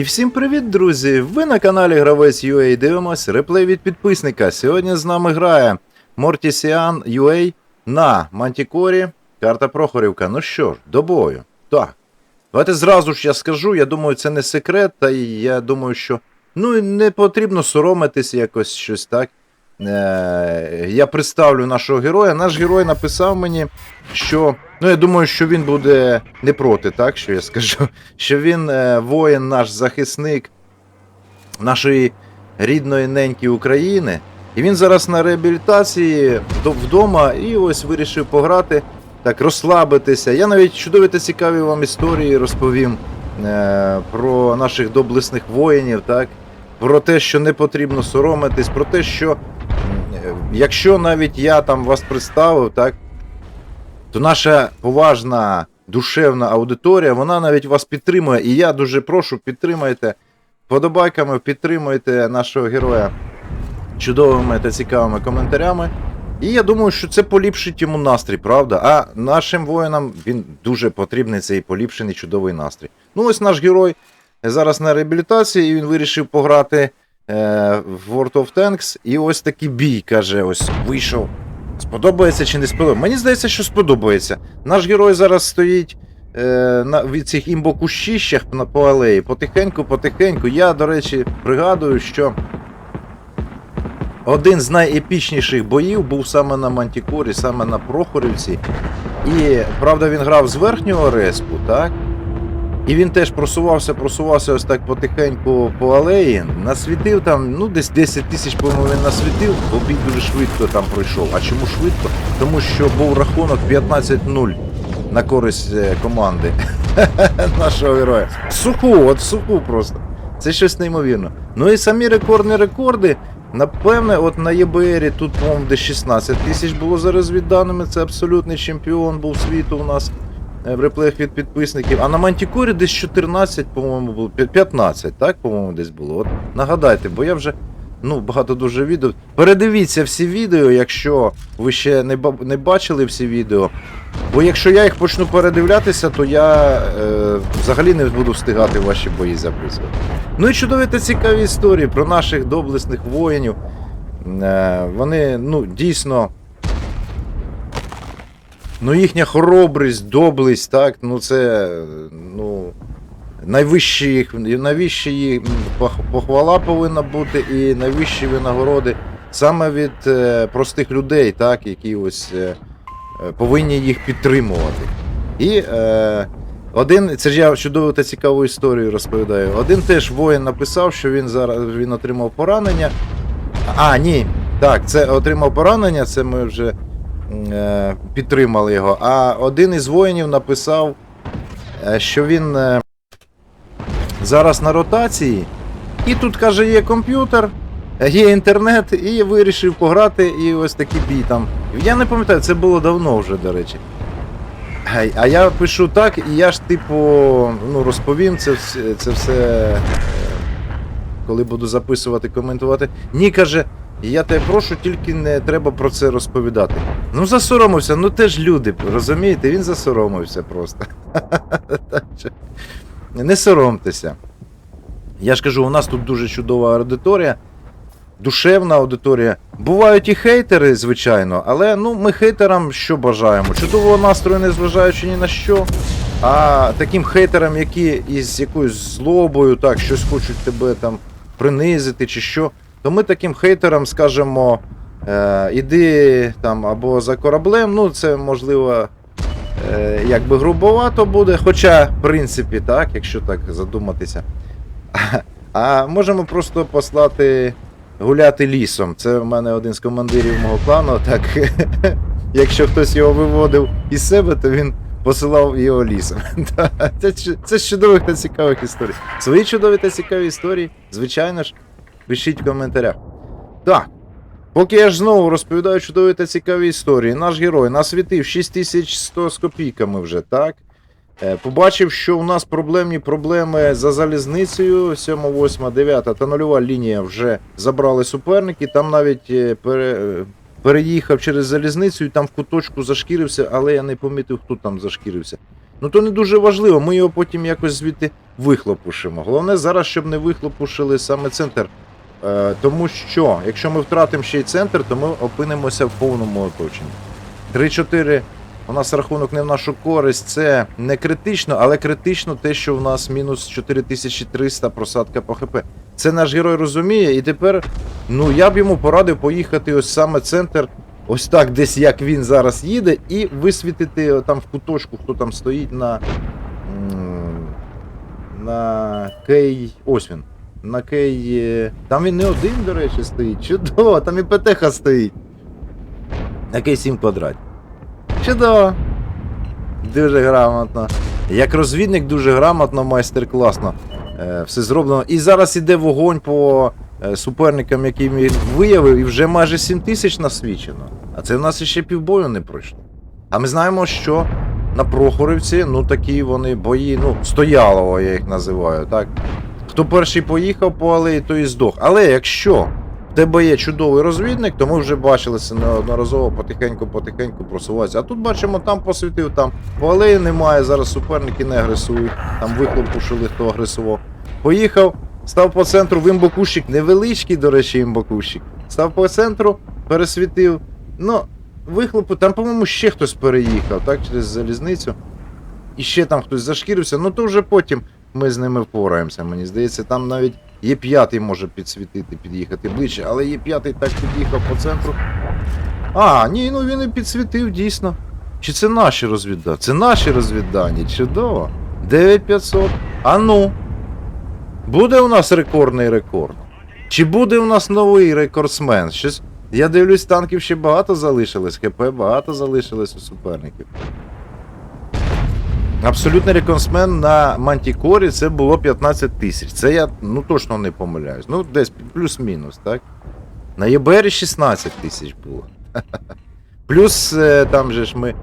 І всім привіт, друзі! Ви на каналі Гравець UA дивимось реплей від підписника. Сьогодні з нами грає Мортісіан UA на Мантікорі. Карта Прохорівка. Ну що ж, до бою. Так. Давайте зразу ж я скажу, я думаю, це не секрет, та я думаю, що ну не потрібно соромитись якось щось так. Е, я представлю нашого героя. Наш герой написав мені, що. Ну, я думаю, що він буде не проти, так, що я скажу. Що він е, воїн, наш захисник нашої рідної неньки України. І він зараз на реабілітації вдома і ось вирішив пограти, так, розслабитися. Я навіть чудові та цікаві вам історії розповім е, про наших доблесних воїнів, так, про те, що не потрібно соромитись, про те, що якщо навіть я там вас представив, так, то наша поважна душевна аудиторія, вона навіть вас підтримує. І я дуже прошу, підтримайте подобайками, підтримуйте нашого героя чудовими та цікавими коментарями. І я думаю, що це поліпшить йому настрій, правда? А нашим воїнам він дуже потрібний цей поліпшений чудовий настрій. Ну, ось наш герой зараз на реабілітації, і він вирішив пограти в World of Tanks. І ось такий бій, каже, ось вийшов. Сподобається чи не сподобається? Мені здається, що сподобається. Наш герой зараз стоїть е, на від цих імбокущищах на по алеї. Потихеньку, потихеньку. Я, до речі, пригадую, що один з найепічніших боїв був саме на Мантікорі, саме на Прохорівці. І правда, він грав з верхнього респу, так? І він теж просувався, просувався ось так потихеньку по алеї, насвітив там, ну десь 10 тисяч, по-моєму, він насвітив, бій дуже швидко там пройшов. А чому швидко? Тому що був рахунок 15-0 на користь е, команди нашого героя. Суху, от суху просто. Це щось неймовірно. Ну і самі рекордні рекорди. Напевне, от на ЄБРі тут, по-моєму, десь 16 тисяч було зараз від даними. Це абсолютний чемпіон був світу у нас в реплеях від підписників. А на Мантікорі десь 14, по-моєму, було. 15, так, по-моєму, десь було. От нагадайте, бо я вже ну, багато дуже відео. Передивіться всі відео, якщо ви ще не, не бачили всі відео. Бо якщо я їх почну передивлятися, то я е, взагалі не буду встигати ваші бої записувати. Ну і чудові та цікаві історії про наших доблесних воїнів. Е, вони, ну, дійсно. Ну, їхня хоробрість, доблесть, так, ну це. Ну, найвищі їх, найвищі їх похвала повинна бути і найвищі винагороди саме від е, простих людей, так, які ось е, е, повинні їх підтримувати. І е, один, це ж я чудову та цікаву історію розповідаю. Один теж воїн написав, що він зараз він отримав поранення. А, ні. Так, це отримав поранення, це ми вже підтримали його. А один із воїнів написав, е, що він е, зараз на ротації, і тут каже, є комп'ютер, е, є інтернет, і вирішив пограти, і ось такий бій там. Я не пам'ятаю, це було давно вже, до речі. А я пишу так, і я ж, типу, ну, розповім це, це все, е, коли буду записувати, коментувати. Ні, каже, я тебе прошу, тільки не треба про це розповідати. Ну, засоромився, ну теж люди, розумієте, він засоромився просто. Не соромтеся. Я ж кажу, у нас тут дуже чудова аудиторія, душевна аудиторія. Бувають і хейтери, звичайно, але ну, ми хейтерам що бажаємо? Чудового настрою, не зважаючи ні на що. А таким хейтерам, які із якоюсь злобою, так, щось хочуть тебе там принизити чи що, то ми таким хейтерам скажемо: е, іди там або за кораблем, ну це можливо. Е, якби грубовато буде, хоча, в принципі, так, якщо так задуматися. А можемо просто послати гуляти лісом. Це в мене один з командирів мого клану. Так, якщо хтось його виводив із себе, то він посилав його лісом. Це, чудових та цікавих історій. Свої чудові та цікаві історії, звичайно ж, пишіть в коментарях. Так. Поки я ж знову розповідаю чудові та цікаві історії, наш герой насвітив 6100 з копійками вже, так? Е, Побачив, що у нас проблемні проблеми за залізницею. 7, 8, 9 та нульова лінія вже забрали суперники. Там навіть е, пере, е, переїхав через залізницю і там в куточку зашкірився, але я не помітив, хто там зашкірився. Ну то не дуже важливо, ми його потім якось звідти вихлопушимо. Головне зараз, щоб не вихлопушили саме центр. Е, тому що, якщо ми втратимо ще й центр, то ми опинимося в повному оточенні. 3-4 у нас рахунок не в нашу користь, це не критично, але критично те, що в нас мінус 4300 просадка по ХП. Це наш герой розуміє, і тепер, ну я б йому порадив поїхати ось саме центр, ось так, десь як він зараз їде, і висвітити там в куточку, хто там стоїть на. На Кей. Ось він. На Кей. е, Там він не один, до речі, стоїть. Чудово, там і ПТХ стоїть. На Кей 7 квадратів. Чудово. Дуже грамотно. Як розвідник, дуже грамотно, майстер-класно. Е, все зроблено. І зараз іде вогонь по е, суперникам, які він виявив, і вже майже 7 тисяч насвічено. А це в нас ще півбою не пройшло. А ми знаємо, що на Прохорівці, ну такі вони бої, ну, стоялово, я їх називаю, так? Хто перший поїхав по алеї, той і здох. Але якщо в тебе є чудовий розвідник, то ми вже бачили неодноразово потихеньку-потихеньку просуватися. А тут бачимо, там посвітив, там по алеї немає, зараз суперники не агресують, там вихлопушили, хто агресував. Поїхав, став по центру в імбокущик, невеличкий, до речі, імбокущик. Став по центру, пересвітив. Ну, вихлопу, там, по-моєму, ще хтось переїхав, так, через залізницю. І ще там хтось зашкірився, ну то вже потім ми з ними впораємося, мені здається, там навіть є п'ятий може підсвітити, під'їхати ближче, але є п'ятий так під'їхав по центру. А, ні, ну він і підсвітив, дійсно. Чи це наші розвіддані? Це наші розвіддані, чудово. 9500. А ну. Буде у нас рекордний рекорд? Чи буде у нас новий рекордсмен? Щось. Я дивлюсь, танків ще багато залишилось, ХП багато залишилось у суперників. Абсолютний рекордсмен на Мантікорі це було 15 тисяч. Це я ну точно не помиляюсь. Ну, десь плюс-мінус, так? На ЄБРі 16 тисяч було. Плюс е, там же ж ми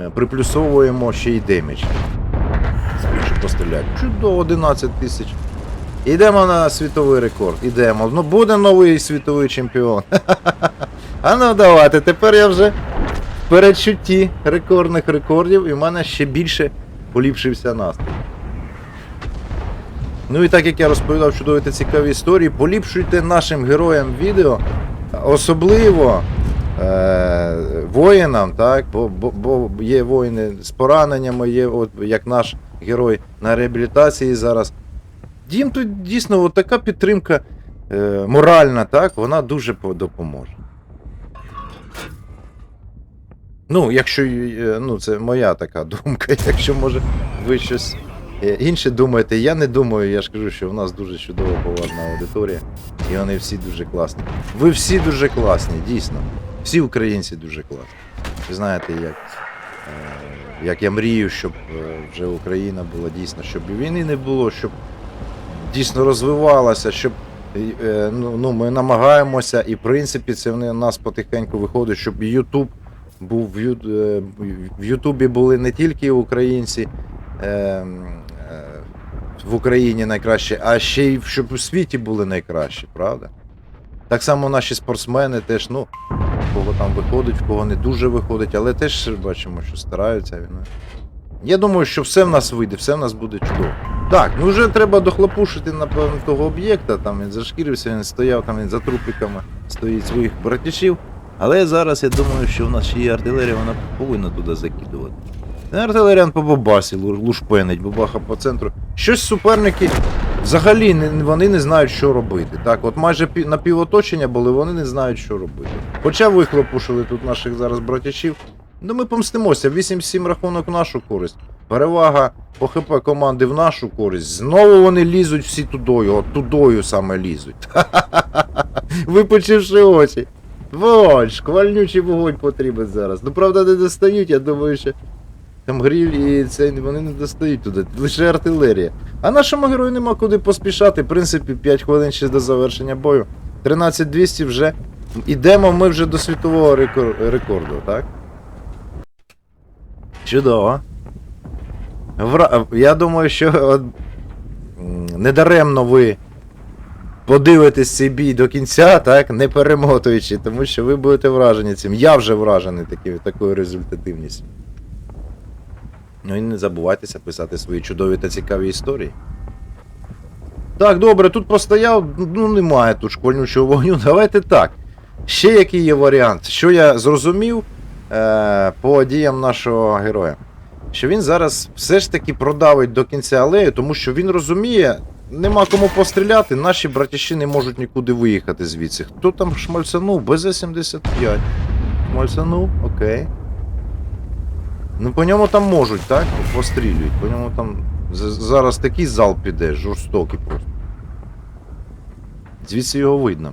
е, приплюсовуємо ще й демедж. Щоб постріляти. Чудово, 11 тисяч. Ідемо на світовий рекорд. Ідемо. Ну буде новий світовий чемпіон. А ну давайте, тепер я вже в передчутті рекордних рекордів, і в мене ще більше поліпшився настрій. Ну і так як я розповідав чудові цікаві історії, поліпшуйте нашим героям відео, особливо е, воїнам, так? Бо, бо, бо є воїни з пораненнями, є от, як наш герой на реабілітації зараз. Їм тут дійсно от така підтримка е, моральна, так, вона дуже допоможе. Ну, якщо е, ну, це моя така думка, якщо може ви щось е, інше думаєте, я не думаю, я ж кажу, що в нас дуже чудова поважна аудиторія, і вони всі дуже класні. Ви всі дуже класні, дійсно. Всі українці дуже класні. Ви знаєте, як, е, як я мрію, щоб вже Україна була дійсно, щоб війни не було, щоб дійсно розвивалася, щоб ну, ну, ми намагаємося, і в принципі це в нас потихеньку виходить, щоб Ютуб був е, в Ютубі були не тільки українці е, е, в Україні найкраще, а ще й щоб у світі були найкращі, правда? Так само наші спортсмени теж, ну, в кого там виходить, в кого не дуже виходить, але теж бачимо, що стараються. Ну. Я думаю, що все в нас вийде, все в нас буде чудово. Так, ну вже треба дохлопушити, напевно, того об'єкта, там він зашкірився, він стояв, там він за трупиками стоїть своїх братішів. Але зараз я думаю, що в нас ще є артилерія, вона повинна туди закидувати. Артилеріан по бабасі лушпенить, бабаха по центру. Щось суперники взагалі вони не знають, що робити. Так, от майже пі, на півоточення були, вони не знають, що робити. Хоча вихлопушили тут наших зараз братячів. Ну ми помстимося, 8-7 рахунок в нашу користь. Перевага по ХП команди в нашу користь. Знову вони лізуть всі тудою, от тудою саме лізуть. Випучивши очі. Вогонь, шквальнючий вогонь потрібен зараз. Ну правда не достають, я думаю, що там гріль і це вони не достають туди, лише артилерія. А нашому герою нема куди поспішати. В принципі, 5 хвилин ще до завершення бою. 13200 вже. Ідемо ми вже до світового рекор- рекорду, так? Чудово. Вра... Я думаю, що м, недаремно ви подивитесь цей бій до кінця, так, не перемотуючи, тому що ви будете вражені цим. Я вже вражений такі, такою результативністю. Ну і не забувайтеся писати свої чудові та цікаві історії. Так, добре, тут постояв, ну немає тут школьнючого вогню. Давайте так. Ще який є варіант, що я зрозумів е, по діям нашого героя. Що він зараз все ж таки продавить до кінця алею, тому що він розуміє, нема кому постріляти, наші братіші не можуть нікуди виїхати звідси. Хто там шмальцанув? БЗ-75. Шмальцанув, окей. Ну по ньому там можуть, так? Пострілюють. По ньому там зараз такий зал піде, жорстокий просто. Звідси його видно.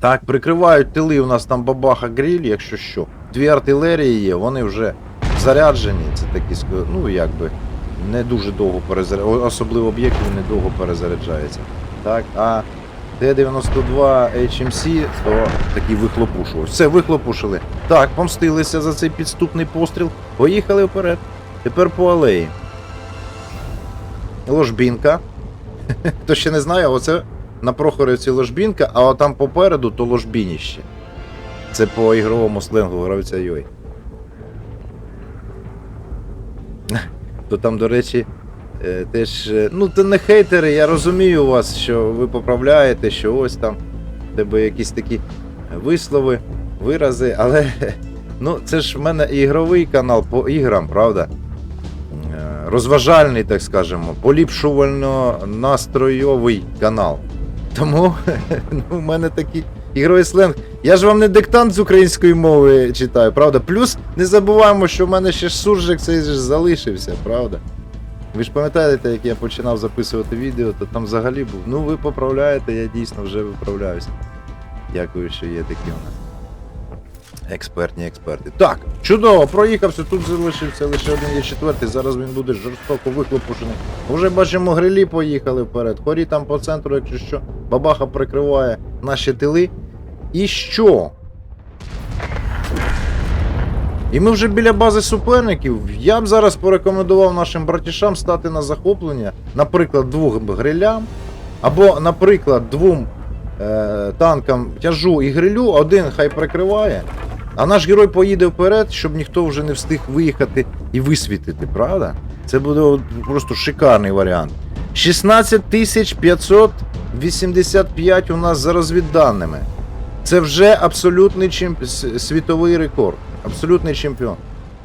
Так, прикривають тили, у нас там бабаха гріль, якщо що. Дві артилерії є, вони вже заряджені. Це такі, ну якби, не дуже довго перезаряджаються. Особливо об'єкти не довго перезаряджаються. Так, а Т-92 HMC, то такі вихлопушував. Все, вихлопушили. Так, помстилися за цей підступний постріл. Поїхали вперед. Тепер по алеї. Ложбінка. Хто ще не знає, оце на Прохорівці ложбінка, а там попереду то ложбініще. Це по ігровому сленгу гравця Йой. То там, до речі, е, теж. е, Ну, це не хейтери, я розумію вас, що ви поправляєте, що ось там в тебе якісь такі вислови, вирази, але ну, це ж в мене ігровий канал по іграм, правда? Е, Розважальний, так скажемо, поліпшувально-настройовий канал. Тому ну, в мене такий ігровий сленг. Я ж вам не диктант з української мови читаю, правда? Плюс не забуваємо, що в мене ще суржик цей ж залишився, правда? Ви ж пам'ятаєте, як я починав записувати відео, то там взагалі був. Ну ви поправляєте, я дійсно вже виправляюся. Дякую, що є такі у нас. Експертні експерти. Так, чудово, проїхався, тут залишився лише один є четвертий, зараз він буде жорстоко вихлопушений. Вже бачимо, грилі поїхали вперед. Хорі там по центру, якщо що, бабаха прикриває наші тили. І що? І ми вже біля бази суперників. Я б зараз порекомендував нашим братішам стати на захоплення, наприклад, двох грилям, або, наприклад, двом е, танкам тяжу і грилю, один хай прикриває, а наш герой поїде вперед, щоб ніхто вже не встиг виїхати і висвітити, правда? Це буде просто шикарний варіант. 16 585 у нас за розвідданими. Це вже абсолютний чемп... світовий рекорд. Абсолютний чемпіон.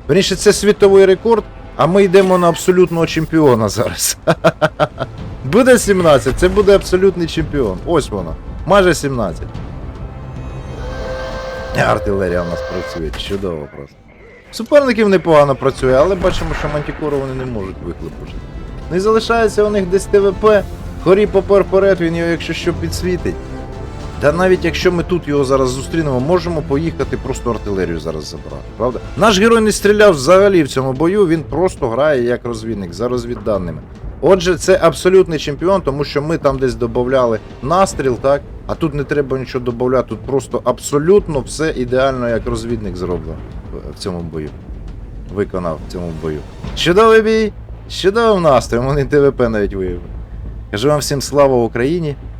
Верніше, це світовий рекорд, а ми йдемо на абсолютного чемпіона зараз. Буде 17, це буде абсолютний чемпіон. Ось воно. Майже 17. Артилерія у нас працює, чудово просто. Суперників непогано працює, але бачимо, що мантікору вони не можуть вихлопушити. І залишається у них десь ТВП. Хорі попер вперед, він його, якщо що, підсвітить. Та навіть якщо ми тут його зараз зустрінемо, можемо поїхати просто артилерію зараз забрати, правда? Наш герой не стріляв взагалі в цьому бою, він просто грає як розвідник за розвідданими. Отже, це абсолютний чемпіон, тому що ми там десь додавали настріл, так? А тут не треба нічого додавати, тут просто абсолютно все ідеально як розвідник зроблено в- цьому бою. Виконав в цьому бою. Чудовий бій! з Чудовим настроєм, вони ТВП навіть виявили. Кажу вам всім слава Україні